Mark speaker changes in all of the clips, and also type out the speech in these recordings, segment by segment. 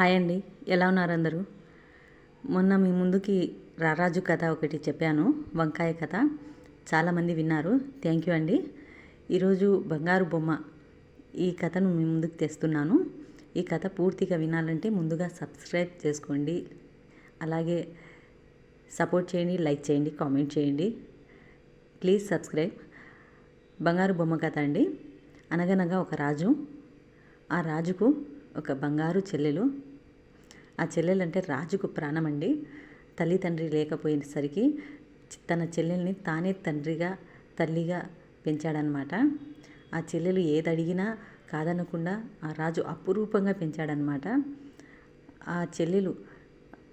Speaker 1: Hi అండి. ఎలా ఉన్నారు అందరూ? మొన్న మీ ముందుకి రారాజు కథ ఒకటి చెప్పాను. వంకాయ కథ. చాలామంది విన్నారు. థ్యాంక్ యూ అండి. ఈరోజు బంగారు బొమ్మ. ఈ కథను మీ ముందుకు తెస్తున్నాను. ఈ కథ పూర్తిగా వినాలంటే ముందుగా సబ్స్క్రైబ్ చేసుకోండి. అలాగే సపోర్ట్ చేయండి లైక్ చేయండి కామెంట్ చేయండి. Please subscribe. బంగారు బొమ్మ కథ అండి. అనగనగా ఒక రాజు. ఆ రాజుకు ఒక బంగారు చెల్లెలు. ఆ చెల్లెలు అంటే రాజుకు ప్రాణం అండి తల్లి తండ్రి లేకపోయేసరికి తన చెల్లెల్ని తానే తండ్రిగా తల్లిగా పెంచాడనమాట. ఆ చెల్లెలు ఏది అడిగినా కాదనకుండా ఆ రాజు అపురూపంగా పెంచాడనమాట. ఆ చెల్లెలు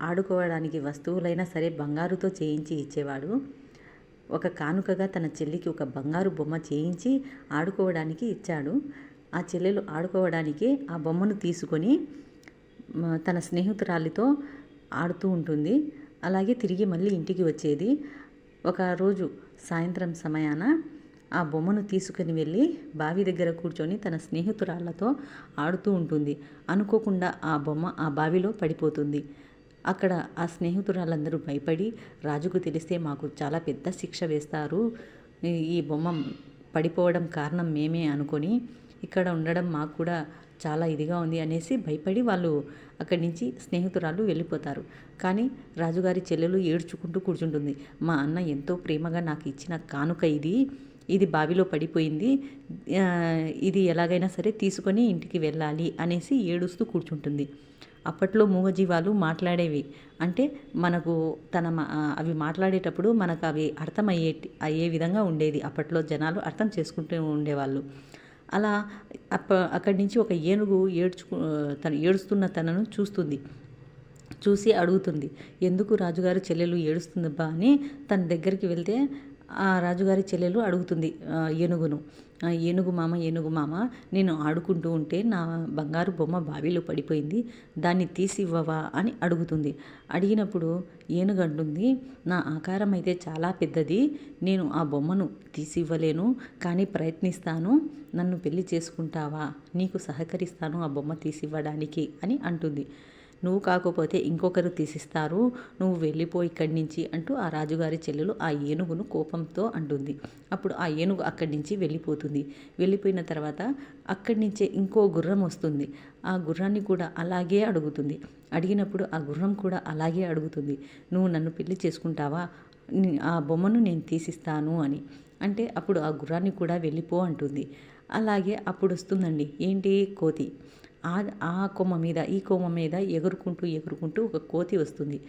Speaker 1: ఆడుకోవడానికి వస్తువులైనా సరే బంగారుతో చేయించి ఇచ్చేవాడు. ఒక కానుకగా తన చెల్లికి ఒక బంగారు బొమ్మ చేయించి ఆడుకోవడానికి ఇచ్చాడు. ఆ చెల్లెలు ఆడుకోవడానికి ఆ బొమ్మను తీసుకొని తన స్నేహితురాలితో ఆడుతూ ఉంటుంది. అలాగే తిరిగి మళ్ళీ ఇంటికి వచ్చేది. ఒక రోజు సాయంత్రం సమయాన ఆ బొమ్మను తీసుకుని వెళ్ళి బావి దగ్గర కూర్చొని తన స్నేహితురాళ్ళతో ఆడుతూ ఉంటుంది. అనుకోకుండా ఆ బొమ్మ ఆ బావిలో పడిపోతుంది. అక్కడ ఆ స్నేహితురాళ్ళందరూ భయపడి రాజుకు తెలిస్తే మాకు చాలా పెద్ద శిక్ష వేస్తారు. ఈ- ఈ బొమ్మ పడిపోవడం కారణం మేమే అనుకొని ఇక్కడ ఉండడం మాకు కూడా చాలా ఇదిగా ఉంది అనేసి భయపడి వాళ్ళు అక్కడి నుంచి స్నేహితురాలు వెళ్ళిపోతారు. కానీ రాజుగారి చెల్లెలు ఏడ్చుకుంటూ కూర్చుంటుంది. మా అన్న ఎంతో ప్రేమగా నాకు ఇచ్చిన కానుక ఇది ఇది బావిలో పడిపోయింది. ఇది ఎలాగైనా సరే తీసుకొని ఇంటికి వెళ్ళాలి అనేసి ఏడుస్తూ కూర్చుంటుంది. అప్పట్లో మూగజీవాలు మాట్లాడేవి. అంటే మనకు తన మా- అవి మాట్లాడేటప్పుడు మనకు అవి అర్థమయ్యే అయ్యే విధంగా ఉండేది. అప్పట్లో జనాలు అర్థం చేసుకుంటూ ఉండేవాళ్ళు. అలా అప్ప అక్కడి నుంచి ఒక ఏనుగు ఏడ్చుకు తను ఏడుస్తున్న తనను చూస్తుంది. చూసి అడుగుతుంది ఎందుకు రాజుగారి చెల్లెలు ఏడుస్తుందబ్బా అని తన దగ్గరికి వెళ్తే ఆ రాజుగారి చెల్లెలు అడుగుతుంది ఏనుగును. ఏనుగు మామ ఏనుగు మామ నేను ఆడుకుంటూ ఉంటే నా బంగారు బొమ్మ బావిలో పడిపోయింది దాన్ని తీసి ఇవ్వవా అని అడుగుతుంది. అడిగినప్పుడు ఏనుగు అంటుంది నా ఆకారం అయితే చాలా పెద్దది నేను ఆ బొమ్మను తీసి ఇవ్వలేను కానీ ప్రయత్నిస్తాను నన్ను పెళ్ళి చేసుకుంటావా? నీకు సహకరిస్తాను ఆ బొమ్మ తీసి ఇవ్వడానికి అని అంటుంది. నువ్వు కాకపోతే ఇంకొకరు తీసిస్తారు నువ్వు వెళ్ళిపో ఇక్కడి నుంచి అంటూ ఆ రాజుగారి చెల్లెలు ఆ ఏనుగును కోపంతో అంటుంది. అప్పుడు ఆ ఏనుగు అక్కడి నుంచి వెళ్ళిపోతుంది. వెళ్ళిపోయిన తర్వాత అక్కడి నుంచే ఇంకో గుర్రం వస్తుంది. ఆ గుర్రాన్ని కూడా అలాగే అడుగుతుంది. అడిగినప్పుడు ఆ గుర్రం కూడా అలాగే అడుగుతుంది. నువ్వు నన్ను పెళ్ళి చేసుకుంటావా? ఆ బొమ్మను నేను తీసిస్తాను అని. అంటే అప్పుడు ఆ గుర్రాన్ని కూడా వెళ్ళిపో అంటుంది. అలాగే అప్పుడు వస్తుందండి. ఏంటి కోతి? ఆ ఆ కొమ్మ మీద ఈ కొమ్మ మీద ఎగురుకుంటూ ఎగురుకుంటూ ఒక కోతి వస్తుంది.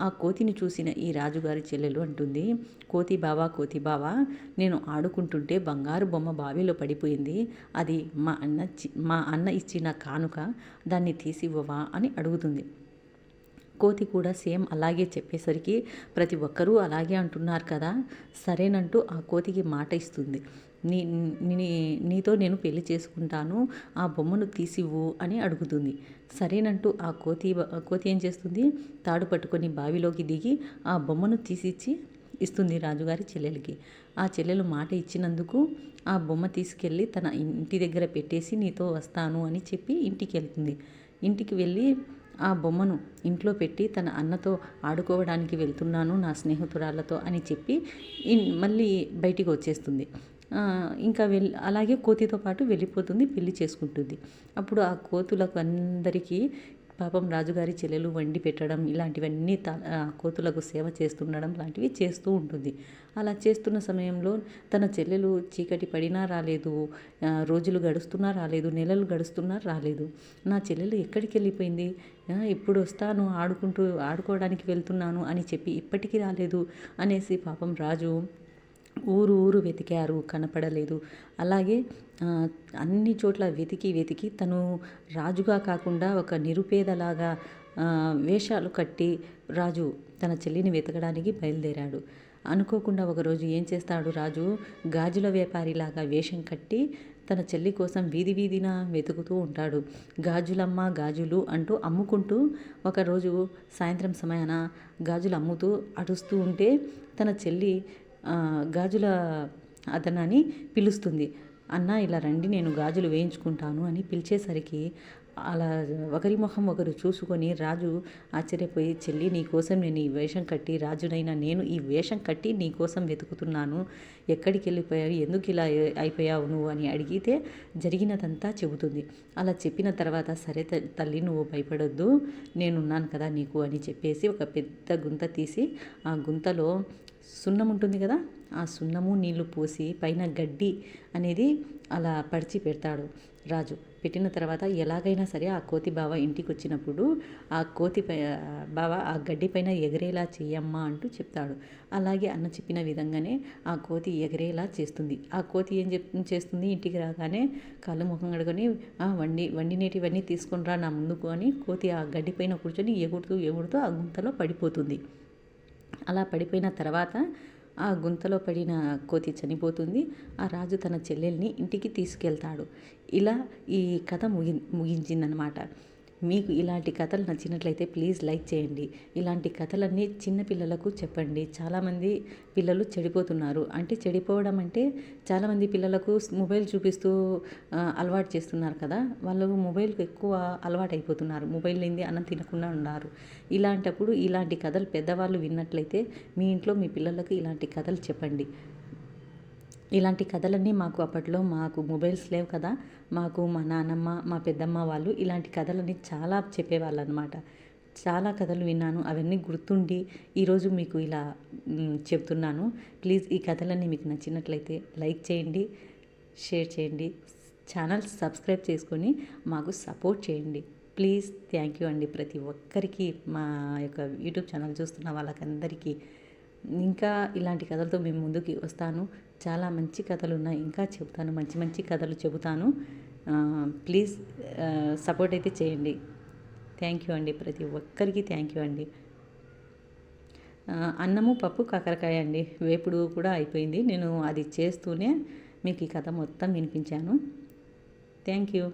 Speaker 1: ఆ కోతిని చూసిన ఈ రాజుగారి చెల్లెలు అంటుంది కోతి బావా కోతి బావా నేను ఆడుకుంటుంటే బంగారు బొమ్మ బావిలో పడిపోయింది. అది మా అన్న చి- మా అన్న ఇచ్చిన కానుక దాన్ని తీసివ్వవా? అని అడుగుతుంది. కోతి కూడా సేమ్ అలాగే చెప్పేసరికి ప్రతి ఒక్కరూ అలాగే అంటున్నారు కదా సరేనంటూ ఆ కోతికి మాట ఇస్తుంది. నీ నీ నీతో నేను పెళ్ళి చేసుకుంటాను ఆ బొమ్మను తీసివ్వు అని అడుగుతుంది. సరేనంటూ ఆ కోతి కోతి ఏం చేస్తుంది? తాడు పట్టుకొని బావిలోకి దిగి ఆ బొమ్మను తీసిచ్చి ఇస్తుంది రాజుగారి చెల్లెలకి. ఆ చెల్లెలు మాట ఇచ్చినందుకు ఆ బొమ్మ తీసుకెళ్ళి తన ఇంటి దగ్గర పెట్టేసి నీతో వస్తాను అని చెప్పి ఇంటికి వెళ్తుంది. ఇంటికి వెళ్ళి ఆ బొమ్మను ఇంట్లో పెట్టి తన అన్నతో ఆడుకోవడానికి వెళ్తున్నాను నా స్నేహితురాళ్ళతో అని చెప్పి మళ్ళీ బయటికి వచ్చేస్తుంది. ఇంకా వెల్ అలాగే కోతితో పాటు వెళ్ళిపోతుంది పెళ్ళి చేసుకుంటుంది. అప్పుడు ఆ కోతులకు అందరికీ పాపం రాజుగారి చెల్లెలు వండి పెట్టడం ఇలాంటివన్నీ త కోతులకు సేవ చేస్తుండడం లాంటివి చేస్తూ ఉంటుంది. అలా చేస్తున్న సమయంలో తన చెల్లెలు చీకటి పడినా రాలేదు రోజులు గడుస్తున్నా రాలేదు నెలలు గడుస్తున్నా రాలేదు. నా చెల్లెలు ఎక్కడికి వెళ్ళిపోయింది? ఇప్పుడు వస్తాను ఆడుకుంటూ ఆడుకోవడానికి వెళ్తున్నాను అని చెప్పి ఇప్పటికీ రాలేదు అనేసి పాపం రాజు ఊరు ఊరు వెతికారు కనపడలేదు. అలాగే అన్ని చోట్ల వెతికి వెతికి తను రాజుగా కాకుండా ఒక నిరుపేదలాగా వేషాలు కట్టి రాజు తన చెల్లిని వెతకడానికి బయలుదేరాడు. అనుకోకుండా ఒకరోజు ఏం చేస్తాడు రాజు? గాజుల వ్యాపారిలాగా వేషం కట్టి తన చెల్లి కోసం వీధి వీధిన వెతుకుతూ ఉంటాడు. గాజులమ్మ గాజులు అంటూ అమ్ముకుంటూ ఒకరోజు సాయంత్రం సమయాన గాజులు అమ్ముతూ అడుస్తూ ఉంటే తన చెల్లి గాజుల అతనని పిలుస్తుంది. అన్న ఇలా రండి నేను గాజులు వేయించుకుంటాను అని పిలిచేసరికి అలా ఒకరి ముఖం ఒకరు చూసుకొని రాజు ఆశ్చర్యపోయి చెల్లి నీకోసం నేను ఈ వేషం కట్టి రాజునైనా నేను ఈ వేషం కట్టి నీ కోసం వెతుకుతున్నాను. ఎక్కడికి వెళ్ళిపోయావు? ఎందుకు ఇలా అయిపోయావు నువ్వు? అని అడిగితే జరిగినదంతా చెబుతుంది. అలా చెప్పిన తర్వాత సరే త- తల్లి నువ్వు భయపడొద్దు. నేనున్నాను కదా నీకు అని చెప్పేసి ఒక పెద్ద గుంత తీసి ఆ గుంతలో సున్నం ఉంటుంది కదా ఆ సున్నము నీళ్ళు పోసి పైన గడ్డి అనేది అలా పరిచి పెడతాడు రాజు. పెట్టిన తర్వాత ఎలాగైనా సరే ఆ కోతి బావ ఇంటికి వచ్చినప్పుడు ఆ కోతి పై బావ ఆ గడ్డి పైన ఎగిరేలా చేయమ్మా అంటూ చెప్తాడు. అలాగే అన్న చెప్పిన విధంగానే ఆ కోతి ఎగిరేలా చేస్తుంది. ఆ కోతి ఏం చెప్ చేస్తుంది? ఇంటికి రాగానే కళ్ళు ముఖం కడుకొని వండి వండి వండినేటివన్నీ తీసుకుని రా నా ముందుకు అని కోతి ఆ గడ్డి పైన కూర్చొని ఎగుడుతూ ఎగురుతూ ఆ గుంతలో పడిపోతుంది. అలా పడిపోయిన తర్వాత ఆ గుంతలో పడిన కోతి చనిపోతుంది. ఆ రాజు తన చెల్లెల్ని ఇంటికి తీసుకెళ్తాడు. ఇలా ఈ కథ ముగి ముగించిందనమాట. మీకు ఇలాంటి కథలు నచ్చినట్లయితే ప్లీజ్ లైక్ చేయండి. ఇలాంటి కథలన్నీ చిన్న పిల్లలకు చెప్పండి. చాలామంది పిల్లలు చెడిపోతున్నారు. అంటే చెడిపోవడం అంటే చాలామంది పిల్లలకు మొబైల్ చూపిస్తూ అలవాటు చేస్తున్నారు కదా. వాళ్ళు మొబైల్కి ఎక్కువ అలవాటు అయిపోతున్నారు మొబైల్ లేని అన్నం తినకుండా ఉన్నారు. ఇలాంటప్పుడు ఇలాంటి కథలు పెద్దవాళ్ళు విన్నట్లయితే మీ ఇంట్లో మీ పిల్లలకు ఇలాంటి కథలు చెప్పండి. ఇలాంటి కథలన్నీ మాకు అప్పట్లో మాకు మొబైల్స్ లేవు కదా. మాకు మా నాన్నమ్మ మా పెద్దమ్మ వాళ్ళు ఇలాంటి కథలని చాలా చెప్పేవాళ్ళు అనమాట చాలా కథలు విన్నాను. అవన్నీ గుర్తుండి ఈరోజు మీకు ఇలా చెప్తున్నాను. ప్లీజ్ ఈ కథలన్నీ మీకు నచ్చినట్లయితే లైక్ చేయండి షేర్ చేయండి ఛానల్ సబ్స్క్రైబ్ చేసుకొని మాకు సపోర్ట్ చేయండి. ప్లీజ్ థ్యాంక్ యూ అండి. ప్రతి ఒక్కరికి మా యొక్క యూట్యూబ్ ఛానల్ చూస్తున్న వాళ్ళకందరికీ. ఇంకా ఇలాంటి కథలతో మేము ముందుకి వస్తాను. చాలా మంచి కథలు ఉన్నాయి. ఇంకా చెబుతాను. మంచి మంచి కథలు చెబుతాను. ప్లీజ్ సపోర్ట్ అయితే చేయండి. థ్యాంక్ యూ అండి. ప్రతి ఒక్కరికి థ్యాంక్ యూ అండి. అన్నము పప్పు కాకరకాయ అండి. వేపుడు కూడా అయిపోయింది. నేను అది చేస్తూనే మీకు ఈ కథ మొత్తం వినిపించాను. Thank you.